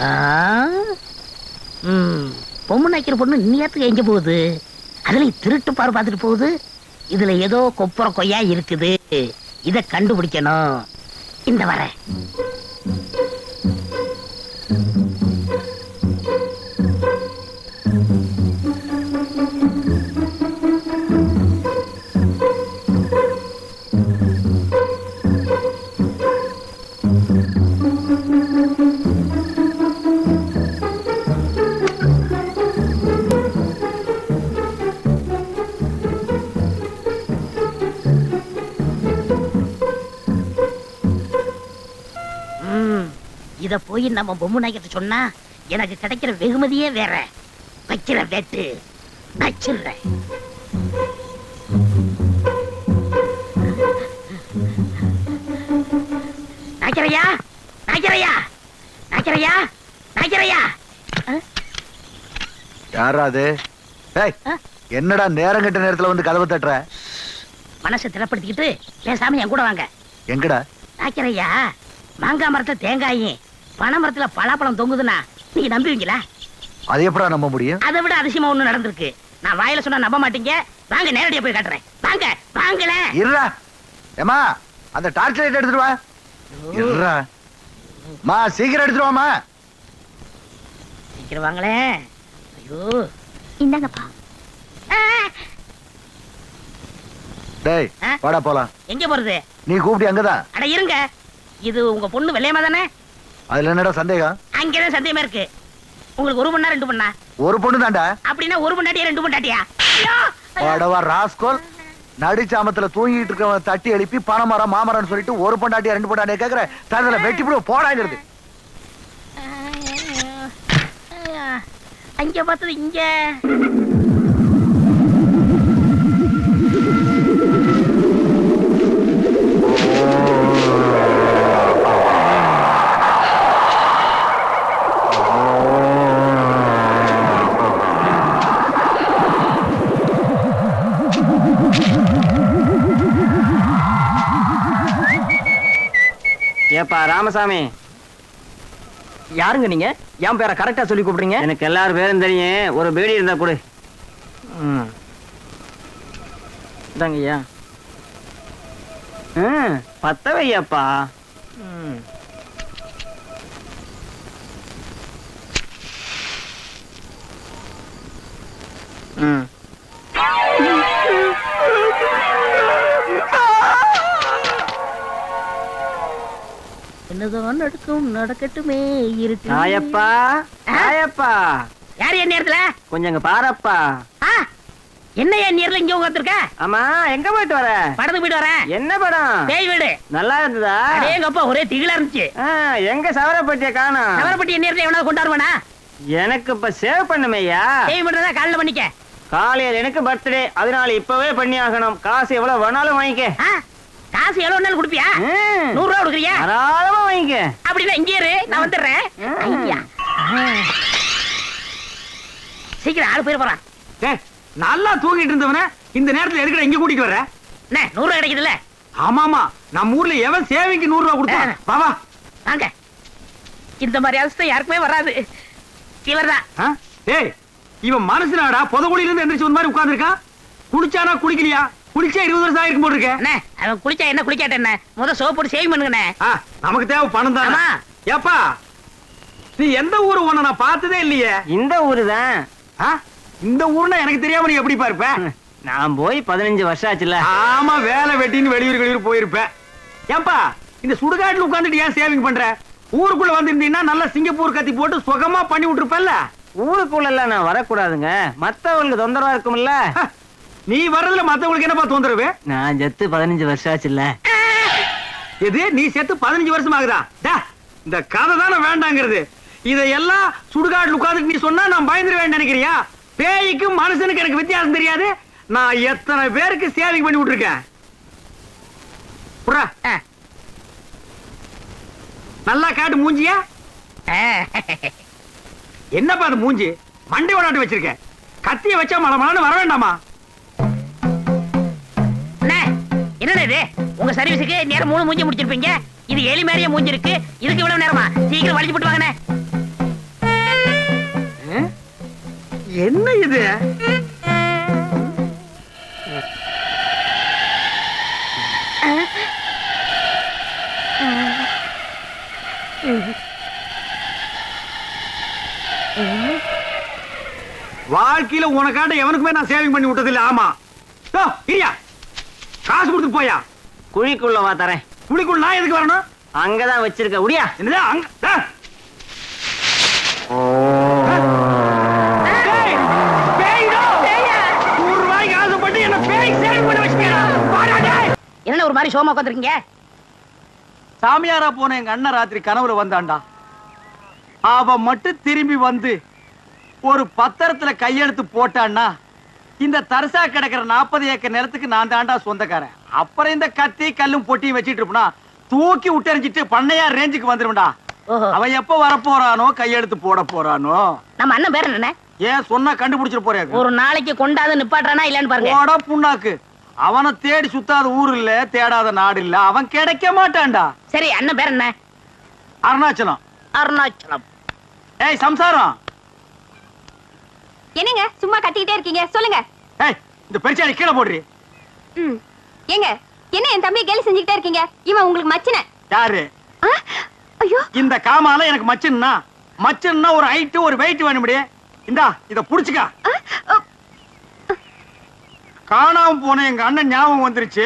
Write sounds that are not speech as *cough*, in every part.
ஆ? ம், பொண்ணு இன்னியத்துக்கு எங்க போகுது? அதுல திருட்டு பாரு பார்த்துட்டு போகுது? இதுல ஏதோ கொப்புற கொய்யா இருக்குது. இத கண்டுபிடிக்கணும். இந்த வர. இத போய் நம்ம பொம்மை நாய்க்கிட்ட சொன்னா எனக்கு கிடைக்கிற வெகுமதியே வேற. வைக்கிற வெட்டு. வச்சிடுறேன் நாய்க்கரையா நாய்க்கரையா நாய்க்கரையா நாய்க்கரையா யாரா அது? ஏய் ஆ? என்னடா நேரம் கெட்ட நேரத்துல வந்து கதவை தட்டுற? மனசை திடப்படுத்திக்கிட்டு பேசாம என் கூட வாங்க. எங்கடா? நாய்க்கரையா மாங்காய் மரத்துல தேங்காயும் பனை மரத்துல பலாப்பழம் தொங்குதுன்னா நீங்க நம்புவீங்களா? அது எப்படா நம்ப முடியும்? அதை விட அதிசயமா ஒண்ணு நடந்திருக்கு. நான் வாயில சொன்னா நம்ப மாட்டீங்க. வாங்க நேரடியா போய் காட்டுறேன். வாங்க வாங்கல இருடா. ஏமா அந்த டார்ச் லைட் எடுத்துட்டு வா. இருடா. மா சீக்கிரம் எடுத்துட்டு வாமா சீக்கிரம் வாங்களே. ஐயோ. இந்தாங்கப்பா. டேய்? வாடா போலாம். எங்க போறது? நீ கூப்பிட்டு அங்கதான். அட இருங்க. இது உங்க பொண்ணு வெள்ளையமா தானே? அதுல என்னடா சந்தேகம்? அங்கதான் சந்தேகமா இருக்கு. உங்களுக்கு ஒரு மணி ரெண்டு மணா ஒரு பொண்ணு தான்டா அப்படின்னா ஒரு மண்டாட்டியா ரெண்டு மண்டாட்டியா ஐயோ! வாடவா ராஸ்கோல். நடிச்சாமத்துல தூங்கிட்டு இருக்கவன் தட்டி எழுப்பி பணமரம் மாமரம்னு சொல்லிட்டு ஒரு பொண்டாட்டியா ரெண்டு பொண்டாட்டியா கேக்குற தரதுல வெட்டி போடு போடாங்கிறது அங்க பார்த்தது இங்க. ராமசாமி. யாருங்க நீங்க? என் பேரை கரெக்டா சொல்லி கூப்பிடுறீங்க? எனக்கு எல்லாரும் பேரும் தெரியும். ஒரு பீடி இருந்தா கொடு. ஐயா. ம், பத்த வையப்பா ம். ம். என்னதான் நடக்கும் நடக்கட்டுமே இருக்கு. நாயப்பா நாயப்பா யார் என் நேரத்துல? கொஞ்சம் இங்க பாரப்பா. ஆ, என்ன என் நேரத்துல இங்க உட்காந்துருக்க ஆமா எங்க போயிட்டு வர? படத்துக்கு போயிட்டு வரேன். என்ன படம்? பேய் வீடு. நல்லா இருந்ததா? அடேங்கப்பா ஒரே திகிலா இருந்துச்சு. எங்க சவரப்பட்டிய காணோம்? நகரப்பட்டி என் நேரத்துல எவனாவது கொண்டாடுவானா எனக்கு இப்ப சேவ் பண்ணுமையா பேய் பண்றதா காலைல பண்ணிக்க. காலையில் எனக்கு பர்த்டே அதனால இப்பவே பண்ணி ஆகணும் காசு எவ்வளவு வேணாலும் வாங்கிக்க. காசு எவ்வளவு நாள் கொடுப்பியா? நூறு ரூபா கொடுக்குறியா? தாராளமா வாங்கிக்க. அப்படின்னா இங்கே இரு நான் வந்துடுறேன். ஐயா. சீக்கிரம் ஆளு போயிட போறான். நல்லா தூங்கிட்டு இருந்தவன இந்த நேரத்துல எதுக்குடா இங்க கூட்டிட்டு வர என்ன நூறு ரூபா கிடைக்குதுல்ல? ஆமா ஆமா நம்ம ஊர்ல எவன் சேவைக்கு நூறு ரூபாய் கொடுத்தான் வா வா. வாங்க. இந்த மாதிரி அவஸ்தை யாருக்குமே வராது. இவர்தான்? டேய் இவன் மனசுனாடா புதகுடியில இருந்து எந்திரிச்சு ஒரு மாதிரி உட்கார்ந்திருக்கான். குளிச்சானா குளிக்கலையா? குளிச்சா இருபது வருஷம் ஆயிருக்கும் போல இருக்க. அண்ணே அவன் குளிச்சா என்ன குளிக்காட்ட என்ன? முத சோப் போட்டு சேவிங் பண்ணுங்கண்ணே. ஆ, நமக்கு தேவை பணம் தானே? ஆமா. ஏப்பா நீ எந்த ஊரு உன்னை நான் பார்த்ததே இல்லையே? இந்த ஊரு தான் ஆ? இந்த ஊர்னா எனக்கு தெரியாம நீ எப்படி இருப்ப நான் போய் பதினஞ்சு வருஷம் ஆச்சுல ஆமா வேலை வெட்டின்னு வெளியூர் வெளியூர் போயிருப்ப. ஏன்பா இந்த சுடுகாட்டுல உட்கார்ந்துட்டு ஏன் சேவிங் பண்ற? ஊருக்குள்ள வந்திருந்தீங்கன்னா நல்லா சிங்கப்பூர் கத்தி போட்டு சுகமா பண்ணி விட்டுருப்பல்ல. ஊருக்குள்ள எல்லாம் நான் வரக்கூடாதுங்க. மத்தவங்களுக்கு தொந்தரவா இருக்கும்ல. நீ வர்றதுல மத்தவங்களுக்கு என்னப்பா தொந்தரவு? நான் செத்து பதினஞ்சு வருஷம் ஆச்சுல்ல. எது? நீ செத்து பதினஞ்சு வருஷம் ஆகுதா? டா, இந்த கதை தானே வேண்டாங்கிறது. இதையெல்லாம் சுடுகாட்டுல உட்கார்ந்துட்டு நீ சொன்னா நான் பயந்துருவேன் நினைக்கிறியா? பேய்க்கும் மனுஷனுக்கு எனக்கு வித்தியாசம் தெரியாது. நான் எத்தனை பேருக்கு சேவிங் பண்ணி விட்டுருக்கேன்? புறா. நல்லா காட்டு மூஞ்சியா. என்னப்பா அது மூஞ்சி? மண்டை விளையாட்டு வச்சிருக்க கத்திய வச்சா மழை மழன்னு வர வேண்டாமா? என்னண்ணே இது? உங்க சர்வீஸுக்கு நேரம் மூணு மூஞ்சி முடிச்சிருப்பீங்க. இது எலி மாதிரியே மூஞ்சி இருக்கு இதுக்கு இவ்வளவு நேரமா? சீக்கிரம் வலிச்சு போட்டு வாங்கண்ணே. என்ன இது? வாழ்க்கையில உனக்காண்ட எவனுக்குமே நான் சேவிங் பண்ணி விட்டது ஆமா. இரியா. காசு கொடுத்து போயா? குழிக்குள்ள வா தரேன். குளிக்குள் நான் எதுக்கு வரணும்? அங்கதான் வச்சிருக்க உடியா என்னது அங்க என்ன ஒரு மாதிரி சோமா உட்காந்துருக்கீங்க? சாமியாரா போன எங்க அண்ணன் ராத்திரி கனவுல வந்தான்டா. அவ மட்டும் திரும்பி வந்து ஒரு பத்திரத்துல கையெழுத்து போட்டான்னா இந்த தரிசா கிடக்கிற நாற்பது ஏக்கர் நிலத்துக்கு நான் தாண்டா சொந்தக்காரன். அப்புறம் இந்த கத்தி கல்லும் பொட்டியும் வச்சிட்டு இருப்பனா? தூக்கி விட்டெறிஞ்சிட்டு பண்ணையா ரேஞ்சுக்கு வந்துரும்டா ஓஹோ. அவன் எப்ப வர போறானோ கையெழுத்து போட போறானோ. நம்ம அண்ணன் பேர் என்ன ஏன் சொன்னா கண்டுபிடிச்சிட்டு போறாரு ஒரு நாளைக்கு கொண்டாந்து நிப்பாட்டுறானா இல்லன்னு பாருங்க. போடா புண்ணாக்கு. அவனை தேடி சுத்தாத ஊர் இல்ல தேடாத நாடு இல்ல அவன் கிடைக்க மாட்டான்டா. சரி அண்ணன் பேர் என்ன? அருணாச்சலம். அருணாச்சலம். ஏய் சம்சாரம். என்னங்க சும்மா கத்திக்கிட்டே இருக்கீங்க? சொல்லுங்க. இந்த பெருச்சாடி கீழே போடுறி. ஏங்க என்ன என் தம்பி கேலி செஞ்சுக்கிட்டே இருக்கீங்க? இவன் உங்களுக்கு மச்சின யாரு? ஐயோ. இந்த காமால எனக்கு மச்சன்னா மச்சன்னா ஒரு ஹைட் ஒரு வெயிட் வேணும்டி. இந்தா இத புடிச்சுக்க. காணாம போன எங்க அண்ணன் ஞாபகம் வந்துருச்சு.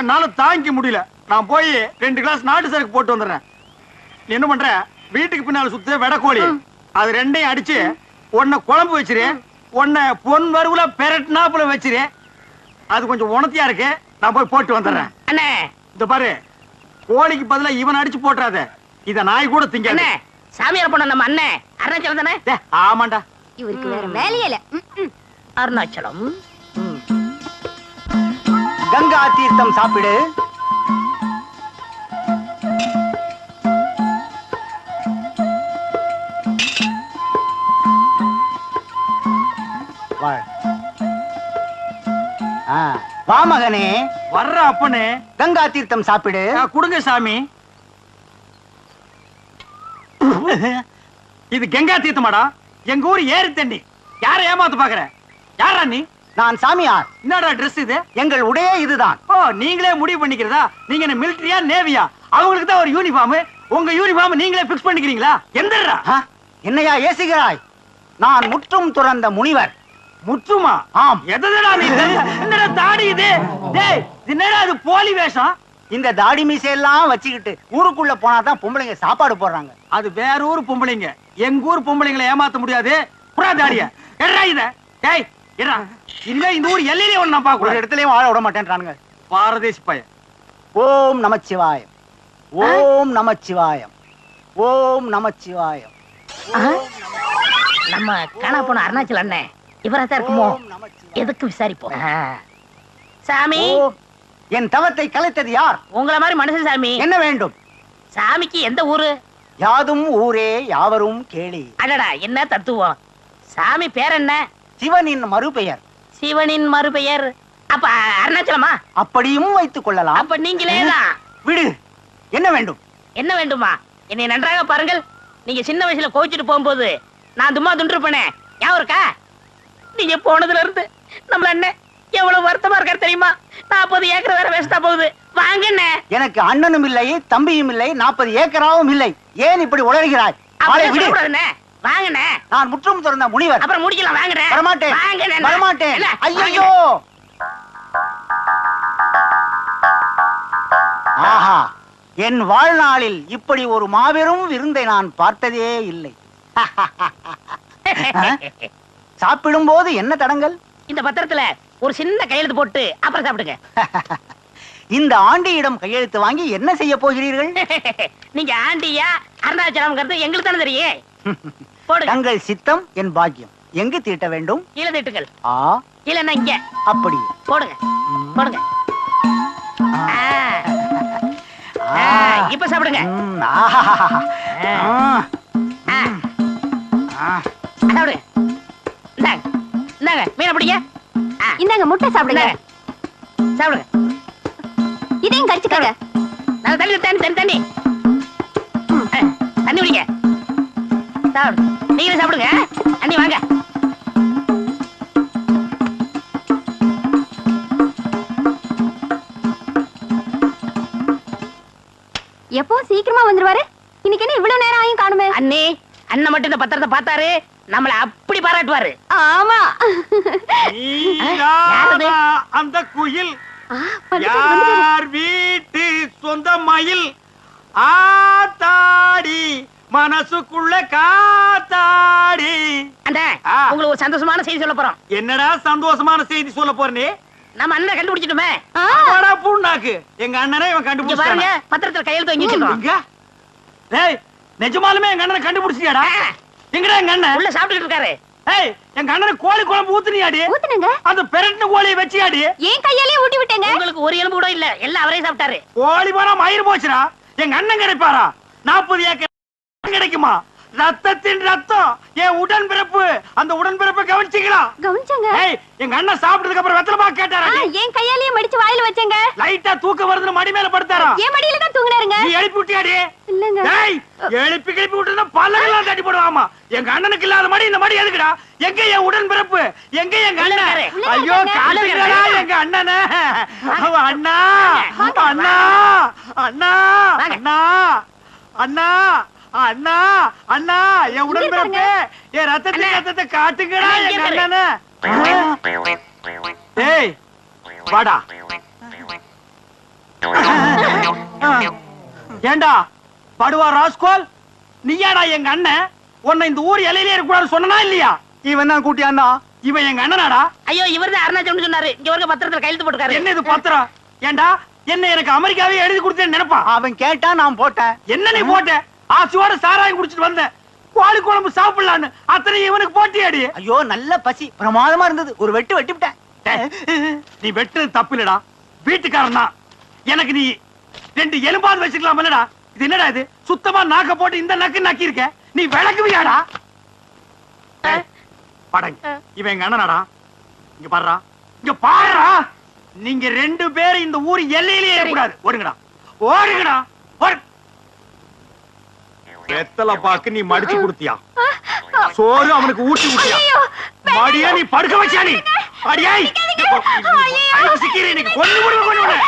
என்னால தாங்கிக்க முடியல. நான் போய் ரெண்டு கிளாஸ் நாட்டு சரக்கு போட்டு வந்துடுறேன். நீ என்ன பண்ற? வீட்டுக்கு பின்னால சுத்த வெடக்கோழி. அது ரெண்டையும் அடிச்சு உன்னை குழம்பு வச்சிரு. உன்னை பொன் வறுவுல பெரட்னாப்புல வச்சிரு. அது கொஞ்சம் உணத்தியா இருக்கு. நான் போய் போட்டு வந்துடுறேன். அண்ணே. இந்த பாரு கோழிக்கு பதிலா இவன் அடிச்சு போட்டுறாத. இத நாய் கூட திங்க அண்ணே சாமியார் பொண்ணு நம்ம அண்ணன் அருணாச்சலம் தானே? ஆமாண்டா. இவருக்கு வேற வேலையே இல்ல. அருணாச்சலம். கங்கா தீர்த்தம் சாப்பிடு. வா மகனே வர்ற அப்பனே. கங்கா தீர்த்தம் சாப்பிடு. கொடுங்க சாமி. இது கங்கா தீர்த்தமாடா. எங்க ஊர் ஏரி தண்ணி யார ஏமாத்து பாக்குற? யாரா நீ? நான் சாமியார். என்னடா Dress இது? எங்கள் உடையே இதுதான். ஓ நீங்களே முடிவு பண்ணிக்கிறதா? நீங்க என்ன மிலிட்டரியா நேவியா அவங்களுக்கு தான் ஒரு யூனிஃபார்ம் உங்க யூனிஃபார்ம் நீங்களே பிக்ஸ் பண்ணிக்கிறீங்களா? எந்தடா என்னையா ஏசுகிறாய்? நான் முற்றும் துறந்த முனிவர். முற்றுமா ஆம். எதடா நீ? *laughs* என்னடா தாடி இது? டேய் என்னடா இது போலி வேஷம்? இந்த தாடி மீசையெல்லாம் வச்சுக்கிட்டு ஊருக்குள்ள போனாதான் பொம்பளைங்க சாப்பாடு போடுறாங்க. அது வேற ஊர் பொம்பளைங்க. எங்க ஊர் பொம்பளைங்களை ஏமாத்த முடியாது. புறா தாடிய. எட்ரா இத. டேய் எட்ரா இல்ல இந்த ஊர் எல்லையிலே ஒண்ணு நான் ஒரு பாக்க இடத்துலயும் வாழ விட மாட்டேன்றானுங்க. பாரதேசி பையன். ஓம் நமச்சிவாயம். ஓம் நமச்சிவாயம். ஓம் நமச்சிவாயம். நம்ம காணா போன அருணாச்சலம் அண்ணன். இவரா தான் இருக்குமோ. எதுக்கு விசாரிப்போம். சாமி. என் தவத்தை கலைத்தது யார்? உங்கள மாதிரி மனுஷன் சாமி. என்ன வேண்டும்? சாமிக்கு எந்த ஊரு? யாதும் ஊரே யாவரும் கேளி. அடடா என்ன தத்துவம்? சாமி பேர் என்ன? சிவனின் மறுபெயர். சிவனின் மறுபெயர். அப்ப அருணாச்சலமா? அப்படியும் வைத்துக் கொள்ளலாம். அப்ப நீங்களே தான். விடு. என்ன வேண்டும்? என்ன வேண்டுமா? என்னை நன்றாக பாருங்கள். நீங்க சின்ன வயசுல கோச்சிட்டு போகும்போது நான் தும்மா துண்டிருப்பேனே. ஞாபகம் இருக்கா? நீங்க போனதுல இருந்து நம்மள அண்ணன் எவ்வளவு வருத்தமா இருக்காரு தெரியுமா? நாற்பது ஏக்கர் வேற வேஸ்டா போகுது. வாங்க எனக்கு அண்ணனும் இல்லை தம்பியும் இல்லை நாற்பது ஏக்கராவும் இல்லை. ஏன் இப்படி உளறுகிறாய்? வாங்கண்ணே நான் முற்றும் துறந்த முனிவர். அப்புறம் முடிக்கலாம் வாங்கண்ணே வரமாட்டேன். வாங்கண்ணே வரமாட்டேன். இல்ல, ஐயோ ஆஹா. என் வாழ்நாளில் இப்படி ஒரு மாபெரும் விருந்தை நான் பார்த்ததே இல்லை. *laughs* சாப்பிடும் போது என்ன தடங்கள் இந்த பத்திரத்துல ஒரு சின்ன கையெழுத்து போட்டு அப்புறம் சாப்பிடுங்க. *laughs* இந்த ஆண்டியிடம் கையெழுத்து வாங்கி என்ன செய்ய போகிறீர்கள்? *laughs* நீங்க ஆண்டியா அருணாச்சலம்ங்கிறது எங்களுக்கு தானே தெரியும் *laughs* தங்கள் சித்தம் என் பாக்கியம். எங்கு தீட்ட வேண்டும்? கீழே திட்டுங்கள். ஆ. இல்லன்னா இங்க. அப்படி. போடுங்க. போடுங்க. இப்ப சாப்பிடுங்க. சாப்பிடுங்க. என்னங்க மீன் அப்படிங்க இந்தாங்க முட்டை சாப்பிடுங்க. சாப்பிடுங்க. இதையும் கடிச்சுக்காங்க. நான் தண்ணி தண்ணி தண்ணி தண்ணி தண்ணி குடிங்க. சாப்பிடு நீங்களே சாப்பிடுங்க தண்ணி வாங்க. எப்போ சீக்கிரமா வந்துருவாரு. இன்னைக்கு என்ன இவ்வளவு நேரம் ஆயும் காணுமே? அண்ணே அண்ணன் மட்டும் இந்த பத்திரத்தை பார்த்தாரு. நம்மள அப்படி பாராட்டுவாரு. ஆமா? அந்த குயில். யார் வீட்டு சொந்த மயில்? ஆத்தாடி மனசுக்குள்ள காத்தாடி. அந்த. உங்களுக்கு ஒரு சந்தோஷமான செய்தி சொல்ல போறோம். என்னடா சந்தோஷமான செய்தி சொல்ல போறனே? நம்ம அண்ணனை கண்டுபிடிச்சிட்டுமே. புண்ணாக்கு. எங்க அண்ணனே இவன் இங்க பாருங்க பத்திரத்துல கையெழுத்து வாங்கி வச்சிருக்கோம் டேய் நிஜமாலுமே எங்க அண்ணனை கண்டுபிடிச்சியாடா. எங்கடா எங்க அண்ணன்? உள்ள சாப்பிட்டுட்டு இருக்காரு. ஏய் எங்க அண்ணனுக்கு கோழி குழம்பு ஊத்துனியாடி? ஊத்துனுங்க. அந்த பெரட்டின கோழியை வச்சியாடி? ஏன் கையாலே ஊட்டி விட்டேங்க. உங்களுக்கு ஒரு எலும்பு கூட இல்ல. எல்லாம் அவரே சாப்பிட்டாரு. கோழி போனா மயிர் போச்சுடா. எங்க அண்ணன் கிடைப்பாரா? நாற்பது ஏக்கர் கிடைக்குமா? ரத்தத்தின் ரத்தம் என் உடன் பிறப்பு அந்த உடன் பிறப்பை கவனிச்சீங்களா? கவனிச்சங்க. ஏய் எங்க அண்ணன் சாப்பிட்டதுக்கு அப்புறம் வெத்தலமா கேட்டாரா ஏன் கையாலேயே மடிச்சு வாயில வச்சேங்க. லைட்டா தூக்கம் வருதுன்னு மடி மேல படுத்தாரா? ஏன் மடியில தான் தூங்குனாருங்க. நீ எழுப்பி விட்டியாடி? இல்லங்க. ஏய் எழுப்பி கிளப்பி விட்டுனா பல்லெல்லாம் தட்டி போடுவாமா? எங்க அண்ணனுக்கு இல்லாத மடி இந்த மடி எதுக்குடா? எங்க என் உடன் பிறப்பு எங்க எங்க அண்ணன்? ஐயோ. காட்டுங்கடா எங்க அண்ணனை. அவன் அண்ணா. அண்ணா. அண்ணா. அண்ணா. அண்ணா. அண்ணா அண்ணா என் உடன் இங்க பிறப்பு. என் ரத்தத்தை அண்ணா. ரத்தத்தை காட்டுங்கடா அண்ணா. அண்ணனை. ஏய் வாடா. ஏண்டா படுவா ராஸ்கோல்? நீயாடா எங்க அண்ணன்? உன்னை இந்த ஊர் இலையிலே இருக்கக்கூடாது சொன்னா இல்லையா? இவன் தான் கூட்டியாண்டா இவன் எங்க அண்ணனாடா? ஐயோ இவர் தான் அருணாச்சலம் சொன்னாரு. இங்க வரைக்கும் பத்திரத்துல கையெழுத்து போட்டுக்காரு என்ன இது பத்திரம் ஏண்டா என்ன எனக்கு அமெரிக்காவே எழுதி கொடுத்தேன்னு நினைப்பா அவன் கேட்டா நான் போட்டேன். என்ன நீ போட்ட? ஆசையோட சாராயம் குடிச்சிட்டு வந்தேன். கோழி குழம்பு சாப்பிடலான்னு அத்தனை இவனுக்கு போட்டியாடி. ஐயோ நல்ல பசி. பிரமாதமா இருந்தது. ஒரு வெட்டு வெட்டி விட்டேன். நீ வெட்டுறது தப்பு இல்லடா. வீட்டுக்காரன் தான். எனக்கு நீ ரெண்டு எலும்பாவது வச்சுக்கலாம் இல்லடா. இது என்னடா இது? சுத்தமா நாக்க போட்டு இந்த நக்கு நக்கி இருக்க நீ விளக்குவியாடா? படங்க இவன் எங்க அண்ணனாடா? இங்க பாருடா. இங்க பாருடா. நீங்க ரெண்டு பேரும் இந்த ஊர் எல்லையிலேயே இருக்கக்கூடாது. ஓடுங்கடா. ஓடுங்கடா. ஓடு வெத்தலை பாக்கு நீ மடிச்சு கொடுத்தியா? சோறு அவனுக்கு ஊட்டி விட்டியா மடியா நீ படுக்க வச்சா நீ? அடியாய். சிக்கிறேன் கொண்டு விடுவேன் கொண்டு விடுவேன்